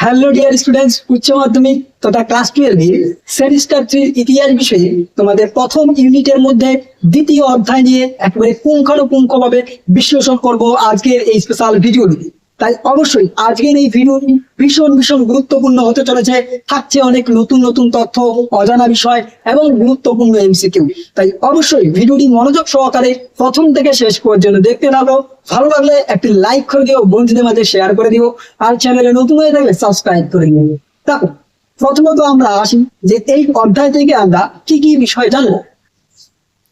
Hello dear students উচ্চ মাধ্যমিক তথা ক্লাস টুয়েলভে সেমিস্টার থ্রির ইতিহাস বিষয়ে তোমাদের প্রথম ইউনিটের মধ্যে দ্বিতীয় অধ্যায় নিয়ে একেবারে পুঙ্খানুপুঙ্খভাবে বিশ্লেষণ করব আজকের এই স্পেশাল ভিডিওটি তাই অবশ্যই আজকের এই ভিডিওটি ভীষণ ভীষণ গুরুত্বপূর্ণ হতে চলেছে। থাকছে অনেক নতুন নতুন তথ্য, অজানা বিষয় এবং গুরুত্বপূর্ণ এমসিকিউ তাই অবশ্যই ভিডিওটি মনোযোগ সহকারে প্রথম থেকে শেষ পর্যন্ত দেখতে থাকো। ভালো লাগলে একটি লাইক করে দিও, বন্ধুদের মাঝে শেয়ার করে দিও, আর চ্যানেলে নতুন হয়ে থাকলে সাবস্ক্রাইব করে দিও। দেখো, প্রথমত আমরা আসি যে এই অধ্যায় থেকে আমরা কি কি বিষয় জানব?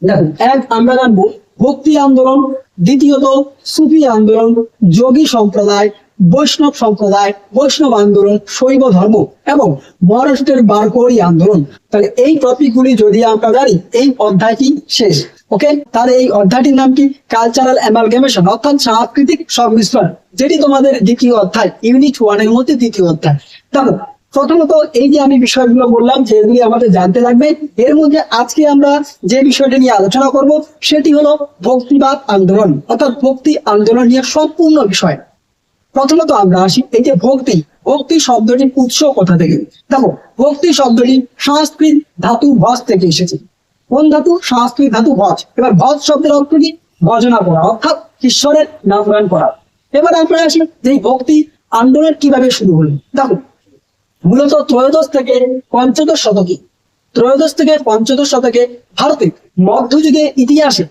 দেখো, এক, আমরা জানব ভক্তি আন্দোলন, দ্বিতীয়ত সুফি আন্দোলন, যোগী সম্প্রদায়, বৈষ্ণব সম্প্রদায়, বৈষ্ণব আন্দোলন, শৈব ধর্ম এবং মহারাষ্ট্রের বারকরি আন্দোলন। তাহলে এই টপিকগুলি যদি আমরা জানি, এই অধ্যায়টি শেষ। ওকে তাহলে এই অধ্যায়টির নাম কি? কালচারাল অ্যামালগেমেশন অর্থাৎ সাংস্কৃতিক সংমিশ্রণ, যেটি তোমাদের দ্বিতীয় অধ্যায় ইউনিট ওয়ানের মধ্যে দ্বিতীয় অধ্যায়। দেখো প্রথমত এই যে আমি বিষয়গুলো বললাম যে এগুলি আমাদের জানতে লাগবে, এর মধ্যে আজকে আমরা যে বিষয়টি নিয়ে আলোচনা করব, সেটি হলো ভক্তিবাদ আন্দোলন, অর্থাৎ ভক্তি আন্দোলন নিয়ে সম্পূর্ণ বিষয়। প্রথমত আমরা আসি, এই যে ভক্তি ভক্তি শব্দটির উৎস কোথা থেকে? দেখো, ভক্তি শব্দটি সংস্কৃত ধাতু ভজ থেকে এসেছে। কোন ধাতু? সংস্কৃত ধাতু ভজ। এবার ভজ শব্দের অর্থ কি? ভজনা করা, অর্থাৎ ঈশ্বরের নামগান করা। এবার আমরা আসি যে ভক্তি আন্দোলন কীভাবে শুরু হলো? দেখো মূলত ত্রয়োদশ থেকে পঞ্চদশ শতকে, ত্রয়োদশ থেকে পঞ্চদশ শতকে ভারতে মধ্যযুগে ইতিহাসে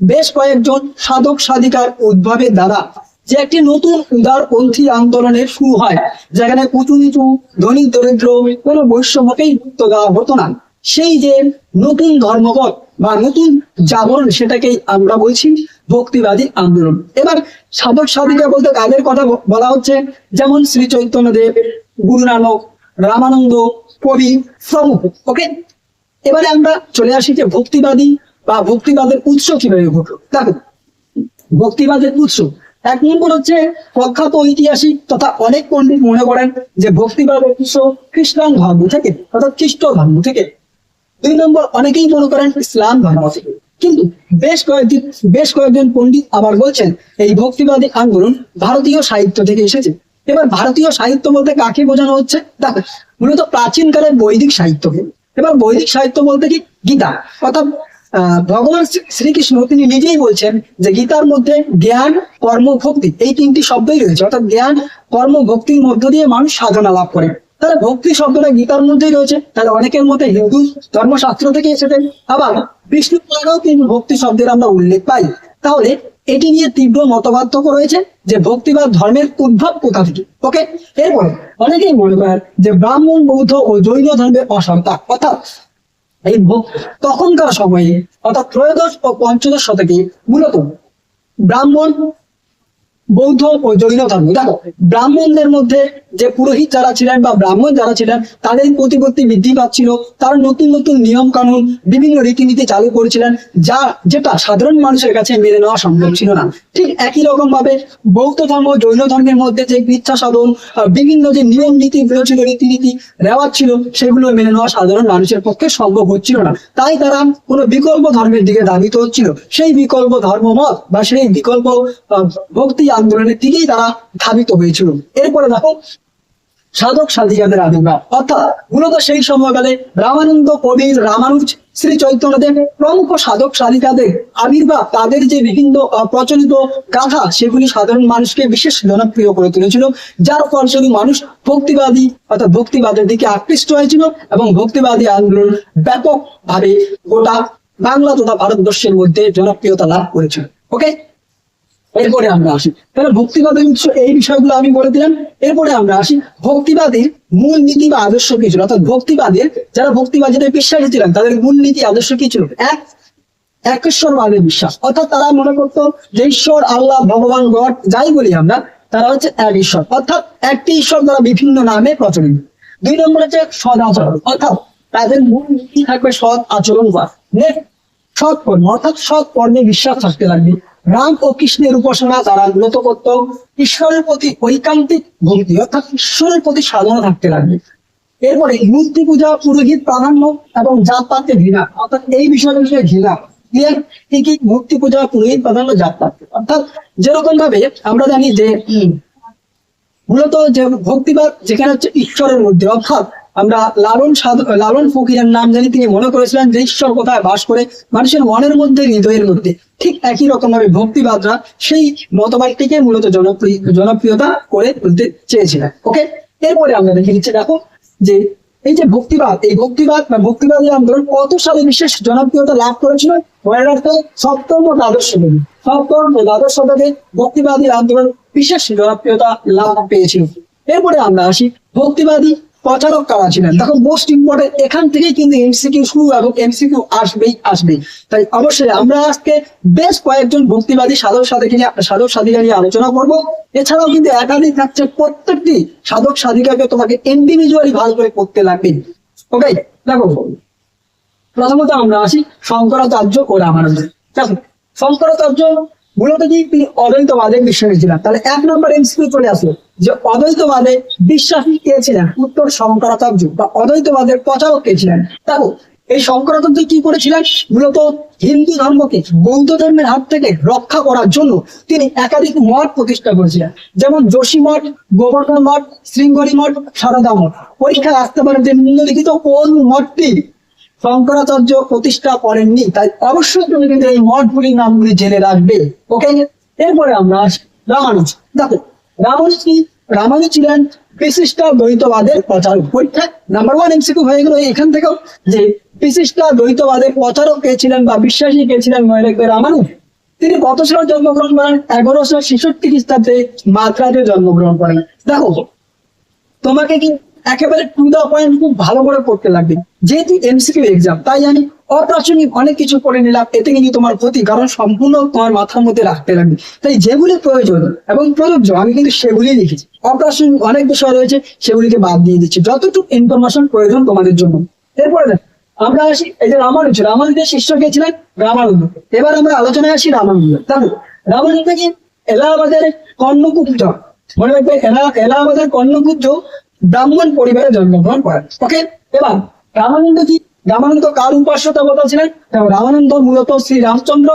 বেশ কয়েকজন সাধক সাধিকার উদ্ভাবের দ্বারা যে একটি নতুন উদারপন্থী আন্দোলনের শুরু হয়, যেখানে উঁচু নিচু ধনী দরিদ্র কোনো বৈষম্যকেই গুরুত্ব দেওয়া হতো না। সেই যে নতুন ধর্মপদ বা নতুন জাগরণ সেটাকেই আমরা বলছি ভক্তিবাদী আন্দোলন। এবার সাধক সাধিকা বলতে কাদের কথা বলা হচ্ছে? যেমন শ্রী চৈতন্য দেব গুরু নানক রামানন্দ, কবি প্রমুখ ওকে এবারে আমরা চলে আসি যে ভক্তিবাদী বা ভক্তিবাদের উৎস কীভাবে ঘটলো। দেখো, ভক্তিবাদের উৎস। এক নম্বর হচ্ছে প্রখ্যাত ঐতিহাসিক তথা অনেক পণ্ডিত মনে করেন যে ভক্তিবাদের উৎস খ্রিস্টান ধর্ম থেকে, অর্থাৎ খ্রিস্ট ধর্ম থেকে। দুই নম্বর, অনেকেই মনে করেন ইসলাম ধর্ম থেকে। কিন্তু বেশ কয়েকদিন, বেশ কয়েকজন পণ্ডিত আবার বলছেন, এই ভক্তিবাদী আন্দোলন ভারতীয় সাহিত্য থেকে এসেছে। এবার ভারতীয় সাহিত্য বলতে কাকে বোঝানো হচ্ছে? দেখো, মূলত প্রাচীনকালের বৈদিক সাহিত্যকে। এবার বৈদিক সাহিত্য বলতে কি? গীতা। অর্থাৎ ভগবান শ্রী- শ্রীকৃষ্ণ তিনি নিজেই বলছেন যে গীতার মধ্যে জ্ঞান, কর্ম, ভক্তি এই তিনটি শব্দই রয়েছে। অর্থাৎ জ্ঞান, কর্ম, ভক্তির মধ্য দিয়ে মানুষ সাধনা লাভ করে। তাহলে ভক্তি শব্দটা গীতার মধ্যেই রয়েছে। তাহলে অনেকের মধ্যে হিন্দু ধর্মশাস্ত্র থেকে এসেছেন আবার বিষ্ণু পুরাণেও কিন্তু ভক্তি শব্দের আমরা উল্লেখ পাই। তাহলে এটি নিয়ে তীব্র মতপার্থক্য রয়েছে যে ভক্তিবাদ ধর্মের উদ্ভব কোথা থেকে? ওকে এরপরে অনেকেই মনে করেন যে ব্রাহ্মণ, বৌদ্ধ ও জৈন ধর্মের অসন্তা অর্থাৎ এই তখনকার সময়ে, অর্থাৎ ত্রয়োদশ ও পঞ্চদশ শতকে মূলত ব্রাহ্মণ বৌদ্ধ ও জৈন ধর্ম। দেখো, ব্রাহ্মণদের মধ্যে যে পুরোহিত যারা ছিলেন বা ব্রাহ্মণ যারা ছিলেন, তাদের প্রতিপত্তি বৃদ্ধি পাচ্ছিল। তারা নতুন নতুন নিয়ম কানুন বিভিন্ন রীতিনীতি চালু করেছিলেন, যা যেটা সাধারণ মানুষের কাছে মেনে নেওয়া সম্ভব ছিল না। ঠিক একই রকম ভাবে বৌদ্ধ ধর্ম, জৈন ধর্মের মধ্যে যে ইচ্ছা সাধন বিভিন্ন যে নিয়ম নীতিগুলো ছিল রীতিনীতি, রেওয়াজ ছিল, সেগুলো মেনে নেওয়া সাধারণ মানুষের পক্ষে সম্ভব হচ্ছিল না। তাই তারা কোনো বিকল্প ধর্মের দিকে ধাবিত হচ্ছিল। সেই বিকল্প ধর্মমত বা সেই বিকল্প ভক্তি আন্দোলনের দিকেই তারা ধাবিত হয়েছিল। এরপরে দেখো, সাধক সাধিকাদের আবির্ভাব। অর্থাৎ মূলত সেই সময়কালে রামানন্দ কবির রামানুজ, শ্রী চৈতন্যদেব প্রমুখ সাধক সাধিকাদের আবির্ভাব তাদের যে বিভিন্ন প্রচলিত গাথা, সেগুলি সাধারণ মানুষকে বিশেষ জনপ্রিয় করে তুলেছিল। যার ফলস্বরূপ মানুষ ভক্তিবাদী, অর্থাৎ ভক্তিবাদের দিকে আকৃষ্ট হয়েছিল এবং ভক্তিবাদী আন্দোলন ব্যাপকভাবে গোটা বাংলা তথা ভারতবর্ষের মধ্যে জনপ্রিয়তা লাভ করেছিল। ওকে এরপরে আমরা আসি। তাহলে ভক্তিবাদের উৎস এই বিষয়গুলো আমি বলে দিলাম। এরপরে আমরা আসি ভক্তিবাদীর মূল নীতি বা আদর্শ কি ছিল? অর্থাৎ ভক্তিবাদের, যারা ভক্তিবাদীদের বিশ্বাসী ছিলেন, তাদের মূল নীতি, আদর্শ কি ছিল? এক, একেশ্বরবাদের বিশ্বাস। অর্থাৎ তারা মনে করতো যে ঈশ্বর, আল্লাহ, ভগবান, গড, যাই বলি আমরা, তারা হচ্ছে এক ঈশ্বর। অর্থাৎ একটি ঈশ্বর দ্বারা বিভিন্ন নামে প্রচলিত। দুই নম্বর হচ্ছে সদ আচরণ। অর্থাৎ তাদের মূল নীতি থাকবে সৎ আচরণ বা সৎ কর্ম। অর্থাৎ সৎ কর্মে বিশ্বাস থাকতে লাগবে। রাম ও কৃষ্ণের উপাসনা তারা মূলত করত, ঈশ্বরের প্রতি ঐকান্তিক ভক্তি অর্থাৎ ঈশ্বরের প্রতি সাধনা থাকতে লাগবে। এরপরে মূর্তি পূজা, পুরোহিত প্রাধান্য এবং জাতপাতকে ঘৃণা, অর্থাৎ এই বিষয় বিষয়ে ঘৃণা। কি মূর্তি পূজা, পুরোহিত প্রাধান্য, জাতপাত। অর্থাৎ যেরকম ভাবে আমরা জানি যে মূলত যে ভক্তিবাদ যেখানে হচ্ছে ঈশ্বরের মধ্যে, অর্থাৎ আমরা লালন লালন ফকিরের নাম জানি, তিনি মনে করেছিলেন যে ঈশ্বর কোথায় বাস করে, মানুষের মনের মধ্যে, হৃদয়ের মধ্যে, ঠিক একই রকম ভাবে ভক্তিবাদরা সেই মতবাদটিকে মূলত জনপ্রিয়, জনপ্রিয়তা করে তুলতে চেয়েছিলেন। ওকে এরপরে আমরা দেখে নিচ্ছি, দেখো, যে এই যে ভক্তিবাদ, এই ভক্তিবাদ বা ভক্তিবাদী আন্দোলন কত সালে বিশেষ জনপ্রিয়তা লাভ করেছিল? মনে রাখতে সপ্তম দ্বাদশ শতকে সপ্তম দ্বাদশ শতকে ভক্তিবাদী আন্দোলন বিশেষ জনপ্রিয়তা লাভ পেয়েছিল। এরপরে আমরা আসি, ভক্তিবাদী প্রচারক কারা ছিলেন? দেখো মোস্ট ইম্পর্টেন্ট এখান থেকেই কিন্তু এমসিকিউ শুরু এবং এমসিকিউ আসবেই আসবেই। তাই অবশ্যই আমরা আজকে বেশ কয়েকজন ভক্তিবাদী সাধক সাধিকা নিয়ে, সাধক সাধিকা নিয়ে আলোচনা করব। এছাড়াও কিন্তু একাধিক থাকছে, প্রত্যেকটি সাধক সাধিকাকে তোমাকে ইন্ডিভিজুয়ালি ভালো করে করতে লাগবে। ওকে দেখো, প্রথমত আমরা আসি শঙ্করাচার্য ও রামানন্দ। দেখো, শঙ্করাচার্য মূলত কি তিনি অদ্বৈতবাদে বিশ্বাসী ছিলেন তাহলে এক নম্বর এমসিকিউ চলে আসলো যে অদ্বৈতবাদে বিশ্বাসী কে ছিলেন? উত্তর শঙ্করাচার্য বা অদ্বৈতবাদের প্রচারক কে ছিলেন? দেখো, এই শঙ্করাচার্য কি করেছিলেন? মূলত হিন্দু ধর্মকে, বৌদ্ধ ধর্মের হাত থেকে রক্ষা করার জন্য তিনি একাধিক মঠ প্রতিষ্ঠা করেছিলেন। যেমন যোশী মঠ, গোবর্ধন মঠ, শৃঙ্গরি মঠ, সারদা মঠ। পরীক্ষায় আসতে পারে যে নিম্নলিখিত কোন মঠটি শঙ্করাচার্য প্রতিষ্ঠা করেননি, তাই অবশ্যই তুমি কিন্তু এই মঠগুলির নামগুলি জেনে রাখবে ওকে এরপরে আমরা আসি রামানুজ। দেখো, রামানুজ কি? রামানুজ ছিলেন বিশিষ্ট দ্বৈতবাদের প্রচারক। পরীক্ষা নাম্বার ওয়ান এমসিকিউ হয়ে গেল এখান থেকেও, যে বিশিষ্ট দ্বৈতবাদের প্রচারক কে ছিলেন বা বিশ্বাসী কে ছিলেন মনে রাখবে রামানুজ? তিনি কত সালে জন্মগ্রহণ করেন? এগারোশো ছেষট্টি খ্রিস্টাব্দে মাদ্রাজে জন্মগ্রহণ করেন। দেখো, তোমাকে কি একেবারে টু দা পয়েন্ট খুব ভালো করে পড়তে লাগবে। যেহেতু এমসিকিউ এক্সাম তাই আমি অপ্রাসঙ্গিক অনেক কিছু করে নিলাম, এতে কিন্তু তোমার ক্ষতি, কারণ সম্পূর্ণ তোমার মাথার মধ্যে রাখতে লাগবে। তাই যেগুলি প্রয়োজন এবং প্রযোজ্য, আমি কিন্তু সেগুলি লিখেছি। অপ্রাসঙ্গিক অনেক বিষয় রয়েছে, সেগুলিকে বাদ দিয়ে দিচ্ছি। যতটুকু ইনফরমেশন প্রয়োজন তোমাদের জন্য। এরপরে আমরা আসি, এই যে রামানুজ, রামানুজের শিষ্য কে ছিলেন? রামানন্দ। এবার আমরা আলোচনায় আসি রামানন্দ। দেখো, রামানন্দ কি? এলাহাবাদের কর্ণকুব্জ। মনে রাখবে, এলা এলাহাবাদের কর্ণকুব্জ ব্রাহ্মণ পরিবারে জন্মগ্রহণ করেন। ওকে এবার, রামানন্দ কি? রামানন্দ কার উপাস্য দেবতা ছিলেন রামানন্দ মূলত শ্রী রামচন্দ্র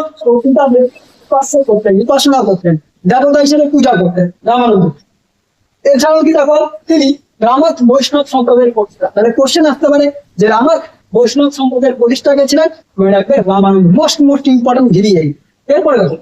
করতেন, উপাসনা করতেন, দেবতা হিসেবে পূজা করতেন রামানন্দ। এছাড়াও কি দেখো, তিনি রামত বৈষ্ণব সম্প্রদায়ের প্রতিষ্ঠা। তাহলে কোশ্চেন আসতে পারে যে রামত বৈষ্ণব সম্প্রদায়ের প্রতিষ্ঠা কে ছিলেন? মনে রাখবে রামানন্দ। মোস্ট মোস্ট ইম্পর্টেন্ট গিরি এই। এরপরে দেখো,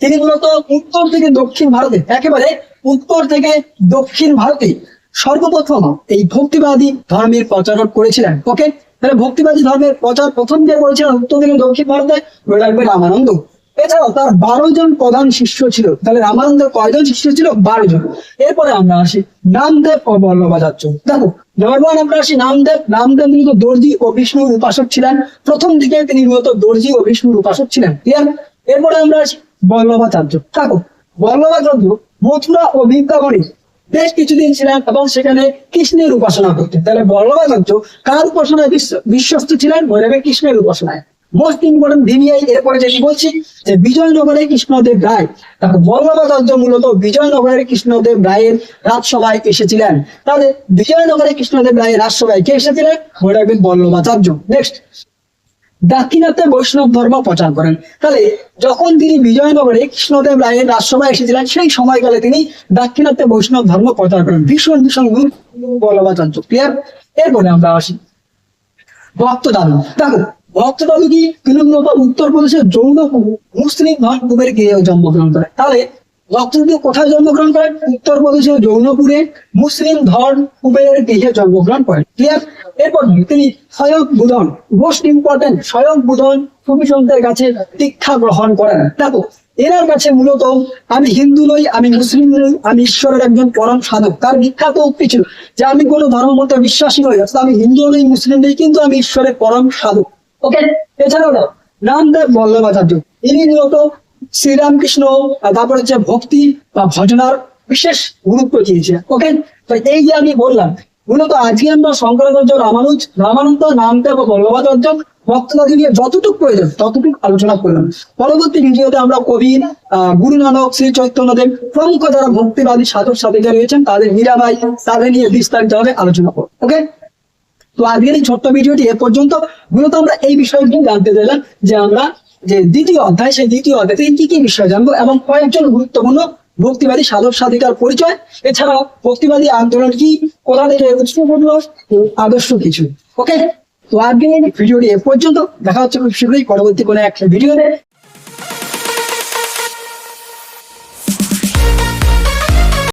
তিনি মূলত উত্তর থেকে দক্ষিণ ভারতে, একেবারে উত্তর থেকে দক্ষিণ ভারতে সর্বপ্রথম এই ভক্তিবাদী ধর্মের প্রচারক করেছিলেন। ওকে? তাহলে ভক্তিবাদী ধর্মের প্রচার প্রথম যে করেছিলেন? উত্তর থেকে দক্ষিণ ভারতে মনে রাখবে রামানন্দ। এছাড়াও তার বারো জন প্রধান শিষ্য ছিল। তাহলে রামানন্দের কয়জন শিষ্য ছিল? বারো জন। এরপরে আমরা আসি নামদেব ও বল্লভাচার্য। দেখো নম্বর আমরা আসি নামদেব। নামদেব মূলত দর্জি ও বিষ্ণুর উপাসক ছিলেন। প্রথম দিকে তিনি মূলত দর্জি ও বিষ্ণুর উপাসক ছিলেন। ক্লিয়ার এরপরে আমরা আসি বল্লভাচার্য। দেখো, বল্লভাচার্য মথুরা ও বৃন্দাবনে বেশ কিছুদিন ছিলেন এবং সেখানে কৃষ্ণের উপাসনা করতেন। তাহলে বল্লভাচার্য কার উপাসনায় বিশ্বস্ত ছিলেন? রাখবে কৃষ্ণের উপাসনায়। মোস্ট ইম্পর্টেন্ট ভিভিআই এরপরে যেটি বলছি, যে বিজয়নগরে কৃষ্ণদেব রায় দেখো বল্লভাচার্য মূলত বিজয়নগরের কৃষ্ণদেব রায়ের রাজসভায় এসেছিলেন। তাহলে বিজয়নগরে কৃষ্ণদেব রায়ের রাজসভায় কে এসেছিলেন? রাখবেন বল্লভাচার্য। নেক্সট দাক্ষিণাত্যে বৈষ্ণব ধর্ম প্রচার করেন। তাহলে যখন তিনি বিজয়নগরে কৃষ্ণদেব রায়ের রাজসভায় এসেছিলেন, সেই সময়কালে তিনি দাক্ষিণাত্যে বৈষ্ণব ধর্ম প্রচার করেন। ভীষণ ভীষণ বল্লভাচার্য ক্লিয়ার? এরপরে আমরা আসি। ভক্ত দাদু দেখো ভক্ত দাদু কি উত্তরপ্রদেশের যৌন মুসলিম ধর্মের গিয়ে জন্মগ্রহণ করে। তাহলে ভক্ত কোথায় জন্মগ্রহণ করেন? উত্তরপ্রদেশের জৌনপুরে মুসলিম ধর্মপুরের গৃহে জন্মগ্রহণ করেন। ক্লিয়ার? এরপর তিনি স্বয়ং বুধন মোস্ট ইম্পর্টেন্ট স্বয়ং বুধন সুবিসন্তের কাছে দীক্ষা গ্রহণ করেন। দেখো, এনার কাছে মূলত আমি হিন্দু নই, আমি মুসলিম নই, আমি ঈশ্বরের একজন পরম সাধক। তার বিখ্যাত উক্তি ছিল যে আমি কোনো ধর্ম মতে বিশ্বাসী নই, অর্থাৎ আমি হিন্দু নই, মুসলিম নই, কিন্তু আমি ঈশ্বরের পরম সাধক। ওকে এছাড়াও না রামদেব বল্লভাচার্য। ইনি মূলত শ্রীরামকৃষ্ণ তারপর হচ্ছে ভক্তি বা ভজনার বিশেষ গুরুত্ব দিয়েছে। ওকে তো এই যে আমি বললাম, মূলত আজকে আমরা শঙ্করাচার্য রামানুজ, রামানন্দ, নামদেব ও বল্লভাচার্য ভক্তদাদি নিয়ে যতটুকু প্রয়োজন, ততটুকু আলোচনা করলাম। পরবর্তী ভিডিওতে আমরা কবি গুরু নানক শ্রী চৈতন্যদেব প্রমুখ যারা ভক্তিবাদী সাধক সাধিকা রয়েছেন, তাদের মীরাবাই তাদের নিয়ে বিস্তারিত ভাবে আলোচনা করব। ওকে তো আজকের এই ছোট্ট ভিডিওটি এ পর্যন্ত। মূলত আমরা এই বিষয়গুলো জানতে চাইলাম যে আমরা যে দ্বিতীয় অধ্যায়, সেই দ্বিতীয় অধ্যায় থেকে কি কি বিষয় জানব এবং কয়েকজন গুরুত্বপূর্ণ ভক্তিবাদী সাধক সাধিকার পরিচয়, এছাড়াও ভক্তিবাদী আন্দোলন কি কোথা থেকে উৎস আদর্শ কিছু? ওকে তো আজকে ভিডিওটি এ পর্যন্ত। দেখা হচ্ছে খুব শীঘ্রই পরবর্তী কোনো একটা ভিডিওতে।